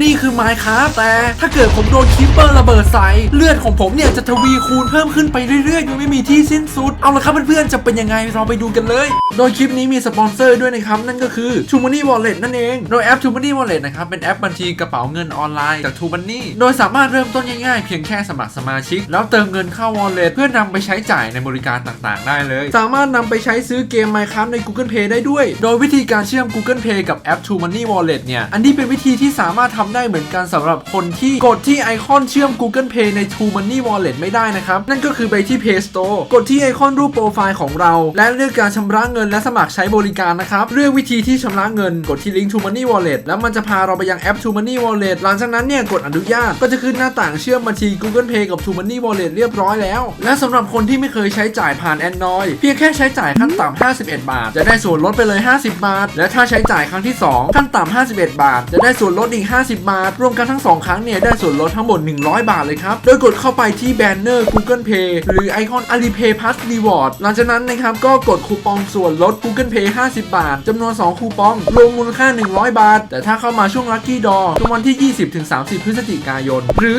นี่คือไมค์ครับแต่ถ้าเกิดผมโดนคิปเปอร์ระเบิดใส่เลือดของผมเนี่ยจะทวีคูณเพิ่มขึ้นไปเรื่อยๆโดยไม่มีที่สิ้นสุด เอาละครับเพื่อนๆจะเป็นยังไงเราไปดูกันเลย โดยคลิปนี้มีสปอนเซอร์ด้วยนะครับ นั่นก็คือ t ู Money Wallet นั่นเอง โดยแอป t ู Money Wallet นะครับเป็นแอปบัญชีกระเป๋าเงินออนไลน์จาก t ู Money โดยสามารถเริ่มต้นง่ายๆ เพียงแค่สมัครสมาชิก แล้วเติมเงินเข้า Wallet เพื่อนำไปใช้จ่ายในบริการต่างๆ ได้เลย สามารถนำไปใช้ซื้อเกม Minecraft ใน Google Play ได้ด้วย โดยวิธีการเชื่อม Google Play กับแอป t ู Money Wallet เนี่ยอันนี้เป็นวิธีที่สามารถทำได้เหมือนกันสำหรับคนที่กดที่ไอคอนเชื่อม Google Pay ใน t ู Money Wallet ไม่ได้นะครับ นั่นก็คือไปที่ Play Store กดที่ไอคอนรูปโปรไฟล์ของเรา และเลือกการชำระเงินและสมัครใช้บริการนะครับเลือกวิธีที่ชำระเงินกดที่ลิงก์ t ู Money Wallet แล้วมันจะพาเราไปยังแอป t ู Money Wallet หลังจากนั้นเนี่ยกดอนุญาตก็จะขึ้นหน้าต่างเชื่อมบัญชี Google Pay กับ t ู Money Wallet เรียบร้อยแล้ว และสำหรับคนที่ไม่เคยใช้จ่ายผ่าน Android เพียงแค่ใช้จ่ายขั้นต่ำ51 บาท จะได้ส่วนลดไปเลย 50 บาท และถ้าใช้จ่ายครั้งที่ 2 ขั้นต่ำ51 บาท จะได้ส่วนลดอีก 50 50 บาท รวมกันทั้ง 2 ครั้งเนี่ยได้ส่วนลดทั้งหมด 100 บาทเลยครับ โดยกดเข้าไปที่แบนเนอร์ Google Pay หรือไอคอน Alipay Plus Reward หลังจากนั้นนะครับก็กดคูปองส่วนลด Google Pay 50 บาทจำนวน 2 คูปอง รวมมูลค่า 100 บาท แต่ถ้าเข้ามาช่วง Lucky d o ช่วงวันที่ 20-30 พฤศจิกายน หรือ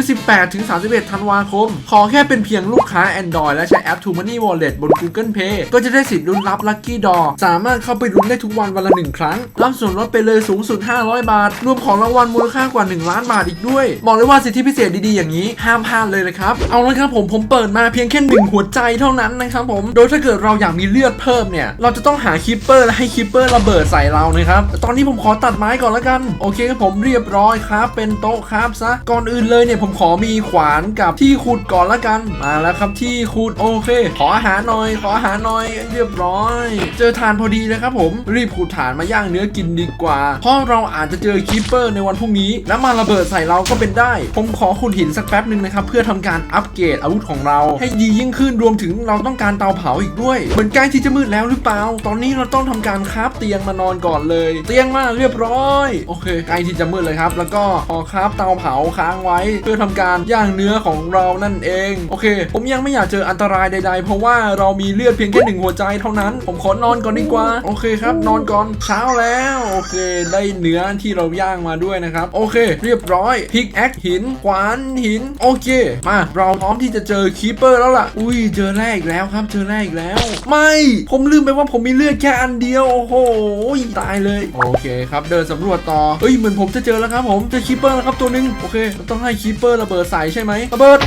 18-31 ธันวาคม ขอแค่เป็นเพียงลูกค้า Android และใช้แอป t ู Money Wallet บน Google Pay ก็จะได้สิทธิ์ลุ้นรับ Lucky d o สามารถเข้าไปลุ้นได้ทุกวันวันละ1ครั้งรับส่วนลดไปเลยสูงสุด 500 บาท รวมของรางวัลมูลค่ากว่า 1 ล้านบาทอีกด้วย บอกเลยว่าสิทธิพิเศษดีๆอย่างนี้ห้ามพลาดเลยนะครับ เอาละครับผมผมเปิดมาเพียงแค่หนึ่งหัวใจเท่านั้นนะครับผม โดยถ้าเกิดเราอยากมีเลือดเพิ่มเนี่ย เราจะต้องหาคิปเปอร์และให้คิปเปอร์ระเบิดใส่เรานะครับ ตอนนี้ผมขอตัดไม้ก่อนแล้วกัน โอเคครับผมเรียบร้อยครับ เป็นโต๊ะครับซะ ก่อนอื่นเลยเนี่ยผมขอมีขวานกับที่ขุดก่อนละกัน มาแล้วครับที่ขุดโอเค ขออาหารหน่อย ขออาหารหน่อย เรียบร้อย เจอทานพอดีนะครับผม รีบขุดฐานมาย่างเนื้อกินดีกว่า เพราะเราอาจจะเจอคิปเปอร์ในวันพรุ่งนี้แล้วมาระเบิดใส่เราก็เป็นได้ ผมขอขุดหินสักแป๊บหนึ่งนะครับ เพื่อทำการอัปเกรดอาวุธของเรา ให้ดียิ่งขึ้นรวมถึงเราต้องการเตาเผาอีกด้วยเหมือนใกล้ที่จะมืดแล้วหรือเปล่า ตอนนี้เราต้องทำการคราฟเตียงมานอนก่อนเลย เตียงมาเรียบร้อย โอเคใกล้ที่จะมืดเลยครับ แล้วก็ขอคราฟเตาเผาค้างไว้ เพื่อทำการย่างเนื้อของเรานั่นเอง โอเค ผมยังไม่อยากเจออันตรายใด ๆ เพราะว่าเรามีเลือดเพียงแค่หนึ่งหัวใจเท่านั้น ผมขอนอนก่อนดีกว่า โอเคครับ นอนก่อนเช้าแล้ว โอเค ได้เนื้อที่เราย่างมาด้วยนะครับโอเค เรียบร้อยพิกแอคหินขวานหิน โอเค มาเราพร้อมที่จะเจอคีเปอร์แล้วล่ะ อุ้ยเจอแรกอีกแล้วครับ เจอแรกอีกแล้ว ไม่ ผมลืมไปว่าผมมีเลือดแค่อันเดียว โอ้โหตายเลย โอเคครับ เดินสำรวจต่อเอ้ยเหมือนผมจะเจอแล้วครับผมเจอคีเปอร์แล้วครับตัวหนึงโอเคต้องให้คีเปอร์ระเบิดใส่ใช่ไหมระเบิด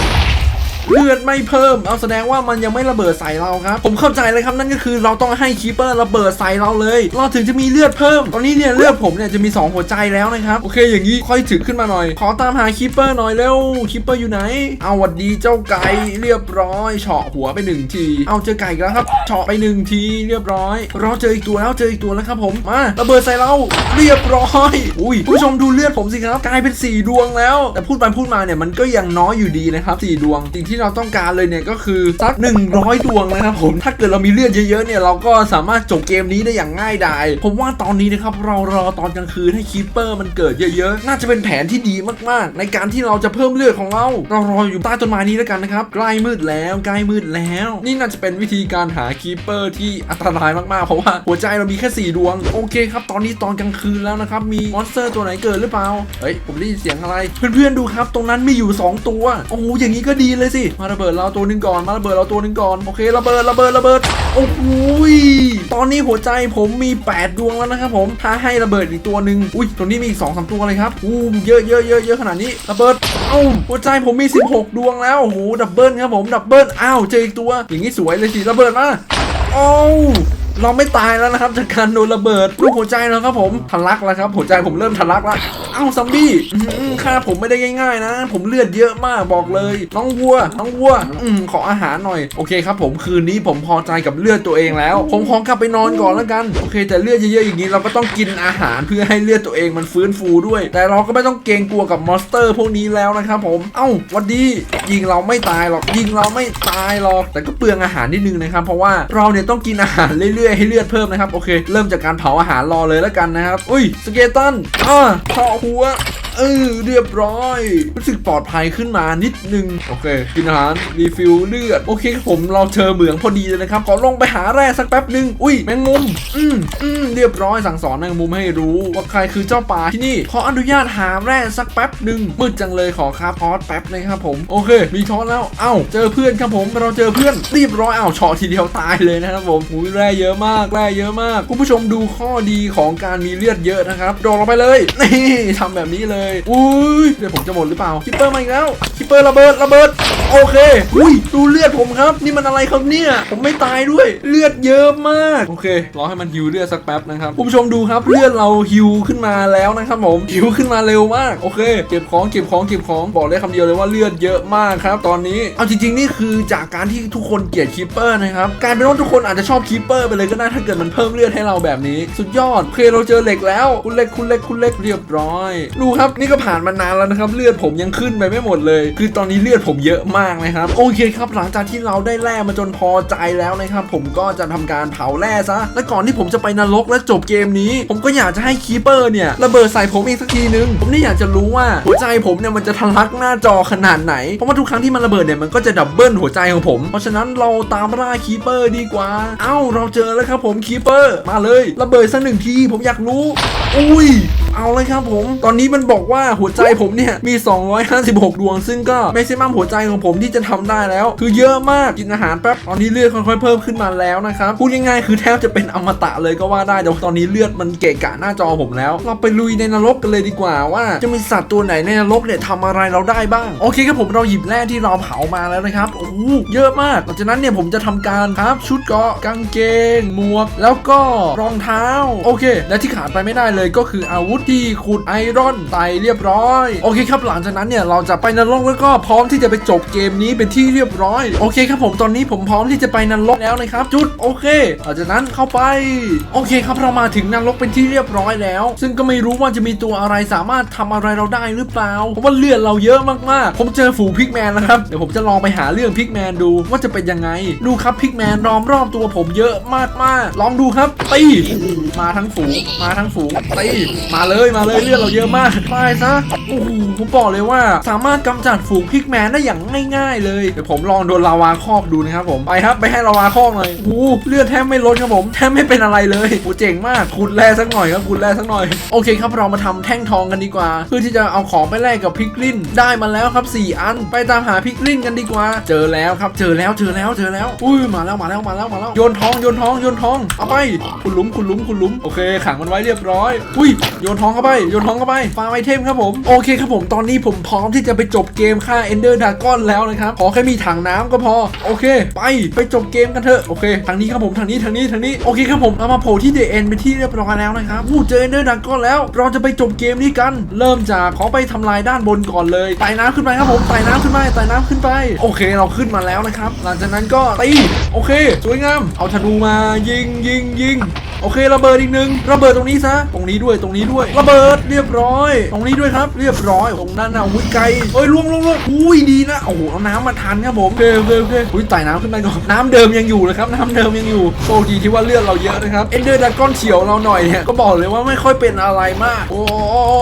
เลือดไม่เพิ่ม เอาแสดงว่ามันยังไม่ระเบิดใส่เราครับ ผมเข้าใจเลยครับนั่นก็คือเราต้องให้คีเปอร์ระเบิดใส่เราเลย เราถึงจะมีเลือดเพิ่ม ตอนนี้เนี่ยเลือดผมเนี่ยจะมี 2 หัวใจแล้วนะครับ โอเคอย่างนี้ค่อยถึงขึ้นมาหน่อย ขอตามหาคีเปอร์หน่อยเร็วคีเปอร์อยู่ไหน เอาวัดดีเจ้าไก่เรียบร้อยเฉาะหัวไปหนึ่งที เอาเจอไก่แล้วครับเฉาะไปหนึ่งทีเรียบร้อย เราเจออีกตัวแล้วเจออีกตัวแล้วครับผมมาระเบิดใส่เราเรียบร้อย อุ้ยผู้ชมดูเลือดผมสิครับกลายเป็น 4 ดวงแล้ว แต่พูดไปพูดมาเนี่ยมันก็ยังน้อยอยู่ดีนะครับ4ดวงสิ่งที่เราต้องการเลยเนี่ยก็คือสัก100 ดวงนะครับผมถ้าเกิดเรามีเลือดเยอะๆเนี่ยเราก็สามารถจบเกมนี้ได้อย่างง่ายดายผมว่าตอนนี้นะครับเรารอตอนกลางคืนให้คีปเปอร์มันเกิดเยอะๆ น่าจะเป็นแผนที่ดีมากๆ ในการที่เราจะเพิ่มเลือดของเรา เรารออยู่ใต้ต้นไม้นี้แล้วกันนะครับใกล้มืดแล้วใกล้มืดแล้ว นี่น่าจะเป็นวิธีการหาคีปเปอร์ที่อันตรายมากๆเพราะว่าหัวใจเรามีแค่ 4 ดวง โอเคครับ ตอนนี้ตอนกลางคืนแล้วนะครับ มีมอนสเตอร์ตัวไหนเกิดหรือเปล่าเฮ้ยผมได้ยินเสียงอะไร เพื่อนๆดูครับ ตรงนั้นมีอยู่ 2 ตัวโอ้โหอย่างนี้ก็ดีเลยสิมาระเบิดเราตัวหนึงก่อนมาระเบิดเราตัวหนึงก่อนโอเคระเบิดระเบิดระเบิดโอ้โหยตอนนี้หัวใจผมมี 8 ดวงแล้วนะครับผมถ้าให้ระเบิดอีกตัวหนึ่งอุ้ยตรงนี้มีอีกสอสตัวเลยครับอู้เยอะเยอะเยอะเยอะขนาดนี้ระเบิดเอ้าหัวใจผมมี 16 ดวงแล้วโอ้โหดับเบิลครับผมดับเบิลอ้าวเจออีกตัว อย่างนี้สวยเลยสิระเบิดมาอ้า เราไม่ตายแล้วนะครับจากการโดนระเบิดลูกหัวใจแล้วครับผมทะลักแล้วครับหัวใจผมเริ่มทะลักแล้วเอ้าซัมบี้ฆ่าผมไม่ได้ง่าย ๆ นะ ผมเลือดเยอะมากบอกเลย น้องวัว น้องวัวอืมขออาหารหน่อยโอเคครับ ผมคืนนี้ผมพอใจกับเลือดตัวเองแล้ว ผมขอกลับไปนอนก่อนแล้วกันโอเค แต่เลือดเยอะๆอย่างนี้เราก็ต้องกินอาหารเพื่อให้เลือดตัวเองมันฟื้นฟูด้วย แต่เราก็ไม่ต้องเกรงกลัวกับมอนสเตอร์พวกนี้แล้วนะครับผมเอ้าวันดียิงเราไม่ตายหรอกยิงเราไม่ตายหรอกแต่ก็เปลืองอาหารนิดนึงนะครับเพราะว่าเราเนี่ยต้องกินอาหารเรื่อยๆให้เลือดเพิ่มนะครับโอเค เริ่มจากการเผาอาหารรอเลยแล้วกันนะครับ อุ้ยสเกตันอ่าเผาหัว เออเรียบร้อย รู้สึกปลอดภัยขึ้นมานิดนึง โอเค กินอาหารรีฟิลเลือด โอเคครับผมเราเจอเหมืองพอดีเลยนะครับ ขอลงไปหาแร่สักแป๊บหนึ่งอุ้ยแมงมุม อืมอืมเรียบร้อยสั่งสอนแมงมุมให้รู้ ว่าใครคือเจ้าป่าที่นี่ ขออนุญาตหาแร่สักแป๊บหนึ่งมืดจังเลยขอคาฟทอสแป๊บนะครับผม โอเค มีทอสแล้ว เอ้า เจอเพื่อนครับผม เราเจอเพื่อนรีบร้อยเอ้าช็อตทีเดียวตายเลยนะครับผมอุ้ยแร่เยอะมากแร่เยอะมาก คุณผู้ชมดูข้อดีของการมีเลือดเยอะนะครับ โดดลงไปเลย นี่ทำแบบนี้เลยอุ้ยเลือดผมจะหมดหรือเปล่าคิปเปอร์มาอีกแล้วคิปเปอร์ระเบิดระเบิด โอเค อุ้ยดูเลือดผมครับ นี่มันอะไรครับเนี่ย ผมไม่ตายด้วย เลือดเยอะมาก โอเค รอให้มันฮิวเลือดสักแป๊บนะครับคุณผู้ชมดูครับเลือดเราฮิวขึ้นมาแล้วนะครับผมฮิวขึ้นมาเร็วมาก โอเค เก็บของเก็บของเก็บของบอกได้คำเดียวเลยว่าเลือดเยอะมากครับ ตอนนี้เอาจริง ๆ นี่คือจากการที่ทุกคนเกลียดคิปเปอร์นะครับกลารเป็นว่าทุกคนอาจจะชอบคิปเปอร์ไปเลยก็ได้ถ้าเกิดมันเพิ่มเลือดให้เราแบบนี้ สุดยอดโอเคเราเจอเหล็กแล้วคุณเหล็กคุณเหล็กคุณเหล็กเรียบร้อยดูครับนี่ก็ผ่านมานานแล้วนะครับ เลือดผมยังขึ้นไปไม่หมดเลย คือตอนนี้เลือดผมเยอะมากนะครับ โอเคครับ หลังจากที่เราได้แร่มาจนพอใจแล้วนะครับ ผมก็จะทำการเผาแร่ซะ และก่อนที่ผมจะไปนรกและจบเกมนี้ ผมก็อยากจะให้คีเปอร์เนี่ยระเบิดใส่ผมอีกสักทีนึง ผมนี่อยากจะรู้ว่าหัวใจผมเนี่ยมันจะทะลักหน้าจอขนาดไหน เพราะว่าทุกครั้งที่มันระเบิดเนี่ยมันก็จะดับเบิลหัวใจของผม เพราะฉะนั้นเราตามล่าคีเปอร์ดีกว่า เอ้า เราเจอแล้วครับผมคีเปอร์ มาเลย ระเบิดสักหนึ่งที ผมอยากรู้ อุ้ยเอาเลยครับผม ตอนนี้มันบอกว่าหัวใจผมเนี่ยมี 256 ดวง ซึ่งก็ไม่ใช่มั่มหัวใจของผมที่จะทำได้แล้ว คือเยอะมากกินอาหารแป๊บตอนนี้เลือดค่อยๆเพิ่มขึ้นมาแล้วนะครับพูดง่ายๆคือแทบจะเป็นอมตะเลยก็ว่าได้แต่ว่าตอนนี้เลือดมันเกะกะหน้าจอผมแล้ว เราไปลุยในนรกกันเลยดีกว่าว่าจะมีสัตว์ตัวไหนในนรกเนี่ยทำอะไรเราได้บ้าง โอเคครับผมเราหยิบแร่ที่เราเผามาแล้วนะครับโอ้เยอะมากหลังจากนั้นเนี่ยผมจะทำการครับชุดเกาะกางเกงหมวก แล้วก็รองเท้าโอเค และที่ขาดไปไม่ได้เลยก็คืออาวุธที่ขุดไอรอนไตเรียบร้อย โอเคครับหลังจากนั้นเนี่ยเราจะไปนรกแล้วก็พร้อมที่จะไปจบเกมนี้เป็นที่เรียบร้อย โอเคครับผมตอนนี้ผมพร้อมที่จะไปนรกแล้วนะครับ จุดโอเคหลังจากนั้นเข้าไป โอเคครับเรามาถึงนรกเป็นที่เรียบร้อยแล้ว ซึ่งก็ไม่รู้ว่าจะมีตัวอะไรสามารถทำอะไรเราได้หรือเปล่าเพราะว่าเลือดเราเยอะมากๆ ผมเจอฝูพิกแมนแล้วครับเดี๋ยวผมจะลองไปหาเรื่องพิกแมนดูว่าจะเป็นยังไง ดูครับพิกแมนล้อมรอบตัวผมเยอะมากๆลองดูครับตีมาทั้งฝูงมาทั้งฝูงตีมาเลยมาเลยเลือดเราเยอะมากตายซะโอ้โหผมบอกเลยว่า สามารถกำจัดฝูงพิกแมนได้อย่างง่าย ๆ เลยเดี๋ยวผมลองโดนลาวาคอกดูนะครับผมไปครับไปให้ลาวาคอกหน่อยโอ้โหเลือดแทบไม่ลดครับผมแทบไม่เป็นอะไรเลยโอ้เจ๋งมากขุดแร่สักหน่อยครับขุดแร่สักหน่อยโอเคครับเรามาทำแท่งทองกันดีกว่า เพื่อที่จะเอาของไปแลกกับพิกลินได้มาแล้วครับ 4 อันไปตามหาพิกลินกันดีกว่า เจอแล้วครับเจอแล้วเจอแล้วเจอแล้วอุ้ยมาแล้วมาแล้วมาแล้วมาแล้วโยนทองโยนทองโยนทองเอาไปคุณหลุมคุณหลุมคุณหลุมโอเค ขังมันไว้เรียบร้อย อุ้ยโยนทองเข้าไปโยนทองเข้าไปฟาร์มไอเทมครับผมโอเคครับผมตอนนี้ผมพร้อมที่จะไปจบเกมฆ่า Ender Dragon แล้วนะครับขอแค่มีถังน้ำก็พอโอเค ไปไปจบเกมกันเถอะโอเคทางนี้ครับผมทางนี้ทางนี้ทางนี้โอเคครับผมเรามาโผล่ที่เดเอ็นไปนที่เรียบร้อยแล้วนะครับอู้เจอ Ender Dragon แล้ว เราจะไปจบเกมนี้กัน เริ่มจากขอไปทำลายด้านบนก่อนเลยไต่น้ำขึ้นไปครับผมไต่น้ำขึ้นไปไต่น้ำขึ้นไป โอเคเราขึ้นมาแล้วนะครับ หลังจากนั้นก็ตีโอเค สวยงาม เอาธนูมายิงยิงยิง โอเคระเบิดอีกหนึ่งระเบิดตรงนี้ซะตรงนี้ด้วยตรงนี้ด้วย ระเบิดเรียบร้อย ตรงนี้ด้วยครับ เรียบร้อยตรงนั้นนะอุ้ยไกลเอ้ยล่วงล่วงล่วงอุ้ยดีนะโอ้โหเอาน้ำมาทันครับผมเคโอเคโอเคอุ้ยไต่น้ำขึ้นไปก่อนน้ำเดิมยังอยู่นะครับน้ำเดิมยังอยู่โชคดีที่ว่าเลือดเราเยอะนะครับเอ็นเดอร์ดากก้อนเฉียวเราหน่อยเนี่ยก็บอกเลยว่าไม่ค่อยเป็นอะไรมาก โอ้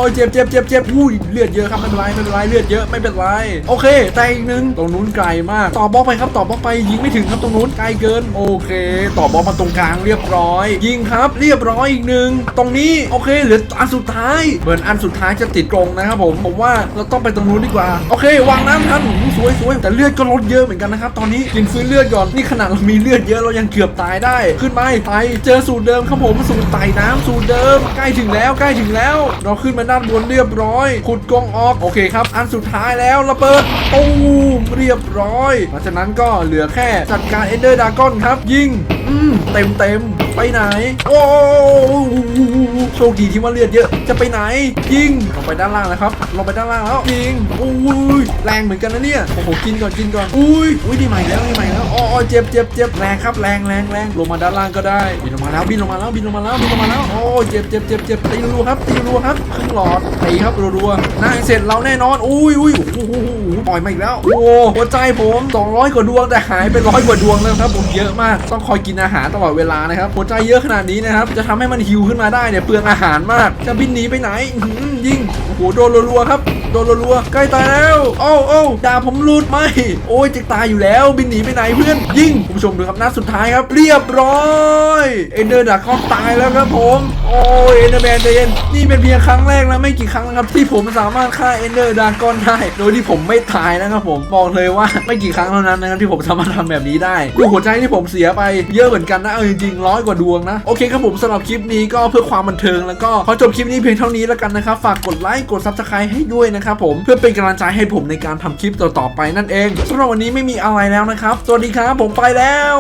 ยเจ็บเจ็บเจ็บเจ็บอุ้ยเลือดเยอะครับไม่เป็นไรไม่เป็นไรเลือดเยอะไม่เป็นไรโอเคแต่อีกหนึ่งตรงนู้นไกลมากต่อบล็อกไปครับต่อบล็อกไปยิงไม่ถึงครับตรงนู้นไกลเกิน โอเค ต่อบล็อกมาตรงกลางเรียบร้อย ยิงครับ เรียบร้อยอีกหนึ่งตรงนี้โอเคเหลืออันสุดท้ายเหมือนอันสุดท้ายจะติดกรงนะครับผมผมว่าเราต้องไปตรงนู้นดีกว่า โอเค วางน้ำทันหูสวยสวยแต่เลือดก็ลดเยอะเหมือนกันนะครับตอนนี้กินฟื้นเลือดก่อนนี่ขนาดเรามีเลือดเยอะเรายังเกือบตายได้ ขึ้นไปไปเจอสูตรเดิมครับผมสูตรไต่น้ำสูตรเดิม ใกล้ถึงแล้วใกล้ถึงแล้ว เราขึ้นมาด้านบนเรียบร้อย ขุดกรงออกโอเคครับ อันสุดท้ายแล้วระเบิดตูมเรียบร้อยหลังจากนั้นก็เหลือแค่จัดการเอนเดอร์ดากอนครับยิง อืมเต็มเต็มไปไหน โอ้โชคดีที่ว่าเลือดเยอะ จะไปไหน ยิงลงไปด้านล่างแล้วครับ ลงไปด้านล่างแล้ว ยิงอุ้ยแรงเหมือนกันนะเนี่ย โอ้โห กินก่อน กินก่อน อุ้ยอุ้ยดีใหม่แล้วดีใหม่แล้วอ๋อเจ็บเจ็บเจ็บแรงครับ แรงแรงแรงลงมาด้านล่างก็ได้ บินลงมาแล้ว บินลงมาแล้ว บินลงมาแล้ว บินลงมาแล้ว โอ้เจ็บเจ็บเจ็บเจ็บตีรัวครับ ตีรัวครับครึ่งหลอด ตีครับรัวๆนายเสร็จเราแน่นอน อุ้ยอุ้ยโอ้โหปล่อยมาอีกแล้ว โอ้หัวใจผม200กว่าดวงแต่หายไปร้อยกว่าดวงแล้วครับ ผมเยอะมาก ต้องคอยกินอาหารตลอดเวลานะครับหัวใจเยอะขนาดนี้นะครับจะทำให้มันฮิวขึ้นมาได้เนี่ยเปลืองอาหารมาก จะบินหนีไปไหนยิงโอ้โหโดนรัวๆครับโดนรัวๆใกล้ตายแล้วโอ้โอ้ดาผมหลุดไม่โอ้ยจะตายอยู่แล้วบินหนีไปไหนเพื่อนยิงคุณผู้ชมดูครับนัดสุดท้ายครับ เรียบร้อยเอ็นเดอร์ดักก็ตายแล้วครับผมโอ้ยเอ็นเดอร์แมนใจเย็นนี่เป็นเพียงครั้งแรกนะไม่กี่ครั้งนะครับที่ผมสามารถฆ่าเอ็นเดอร์ดากอนได้โดยที่ผมไม่ตายนะครับผมบอกเลยว่าไม่กี่ครั้งเท่านั้นนะครับที่ผมสามารถทำแบบนี้ได้ดูหัวใจที่ผมเสียไปเยอะเหมือนกันนะเอาจริงๆร้อยกว่าดวงนะโอเคครับผมสำหรับคลิปนี้ก็เพื่อความบันเทิงแล้วก็ขอจบคลิปนี้เพียงเท่านี้แล้วกันนะครับฝากกดไลค์กดซับสไครต์ให้ด้วยนะครับผมเพื่อเป็นกำลังใจให้ผมในการทำคลิปต่อๆไปนั่นเองสำหรับวันนี้ไม่มีอะไรแล้วนะครับสวัสดีครับผมไปแล้ว